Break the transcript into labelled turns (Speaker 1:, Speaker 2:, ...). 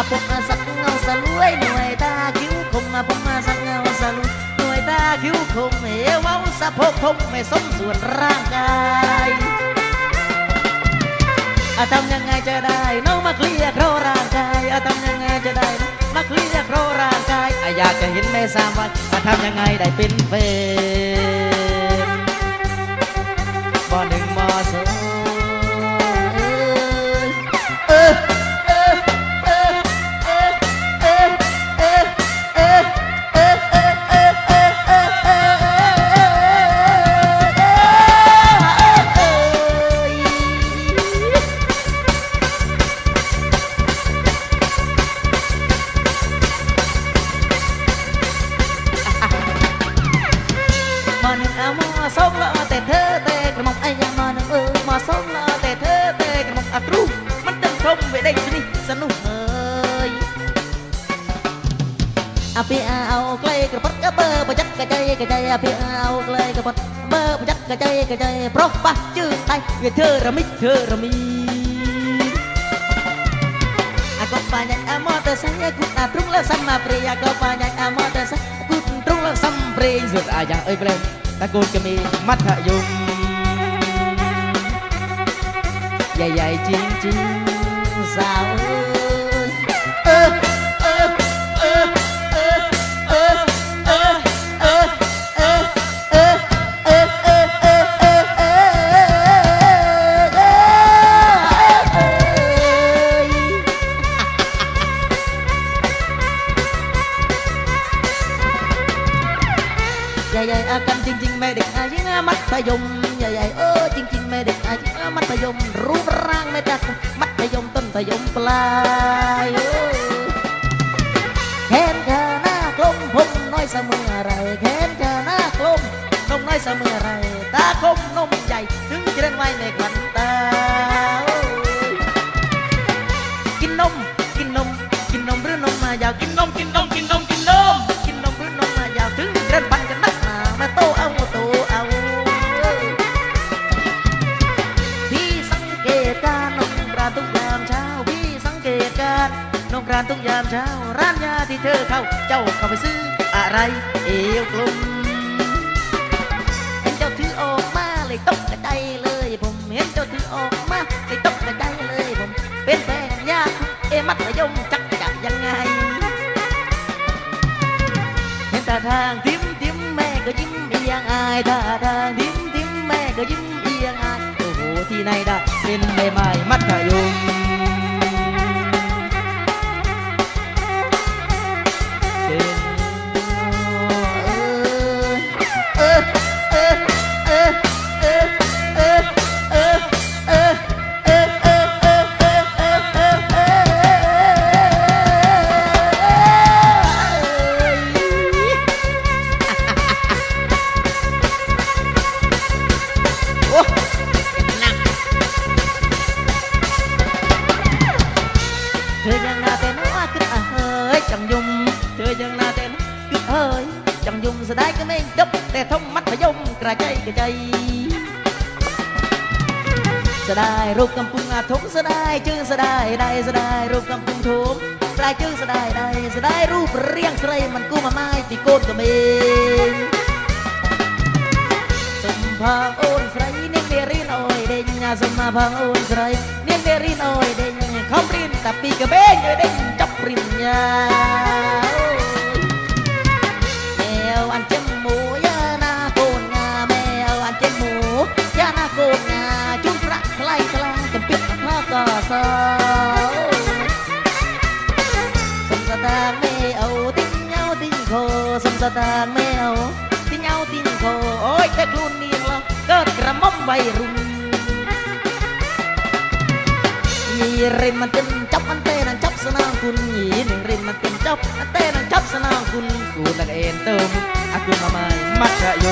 Speaker 1: อะผมมาสักเงาสลวยหน่วยตาคิ้วคมอะผมมาสักเงาสลวยหน่วยตาคิ้วคมเอวเว้าสะโพกคมไม่สมส่วนร่างกายอะทำยังไงจะได้น้องมาเคลียร์โครร่างกายอะทำยังไงจะได้มาเคลียร์โครร่างกายอะอยากจะเห็นแม่สามวันอะทำยังไงได้เป็นเฟน ชมไปได้สิสนุกเลยอาพี่เอาใกล้กระปัดกระเบอร์ประจักกระใจกระใจอาพี่เอาใกล้กระปัดเบอร์ประจักกระใจกระใจเพราะว่าชื่อไทยเธอระมิดเธอระมีอาก็ปานัยอามอเตอร์ไซค์กุดอาตรุงและซ้ำมาเปรียก็ปานัยอามอเตอร์ไซค์กุดตรุงและซ้ำเปรียสุดอาอย่างเอ้ยเปลงตะโกนก็มีมัธยมใหญ่ๆจริงๆ อากันจริง ๆ แม่เด็กอายุมัธยมใหญ่ๆเออจริง ๆ แม่เด็กอายุมัธยมรูปร่างแม่จากมั ยมปลายแขนขาหน้ากลมผมน้อยเสมอไรแขนขาหน้ากลมนมน้อยเสมอไรตาคมนมใหญ่ถึงจะเล่นไว้ในกันานทุกยามเช้า ร้านยาที่เธอเข้า เจ้าเข้าไปซื้ออะไร เอวกลมเห็นเจ้าถือออกมาเลยตกกระใจเลย ผมเห็นเจ้าถือออกมาเลยตกกระใจเลย ผม เป็นแฟนยาเอมัธยมจักจับยังไง เห็นท่าทางทิมทิมแม่ก็ยิ้มเอียงอายท่าทางทิมทิมแม่ก็ยิ้มเอียงอายโอ้โหที่ไหนได้เป็นใบไม้มัธยม យំសដាយក្មេងដប់តែធំមាត់ប្រយំក្រចៃក្រចៃសដាយរូបកំពុងអាធំសដាយជើងសដាយដៃសដាយរូបកំពុងធំស្ដាយជើងសដាយដៃសដាយរូបរាងស្រីមិនគូមួយម៉ាយពីកូនក្មេងសំផាអូនស្រីនាងមេរីនអើយដេញសំផាអូនស្រីនាងមេរីនអើយដេញខំរៀនតាពីក្មេងអើយដេញចាប់ព្រិញ្ញា วัยรุ่นมีเรนมันเต็มจับมันเต้นันจับสนางคุณยีหนึ่งเรนมันเต็มจับมันเต้นันจับสนางคุณกูนักเอ็นเติมอากูมาไม่มัธย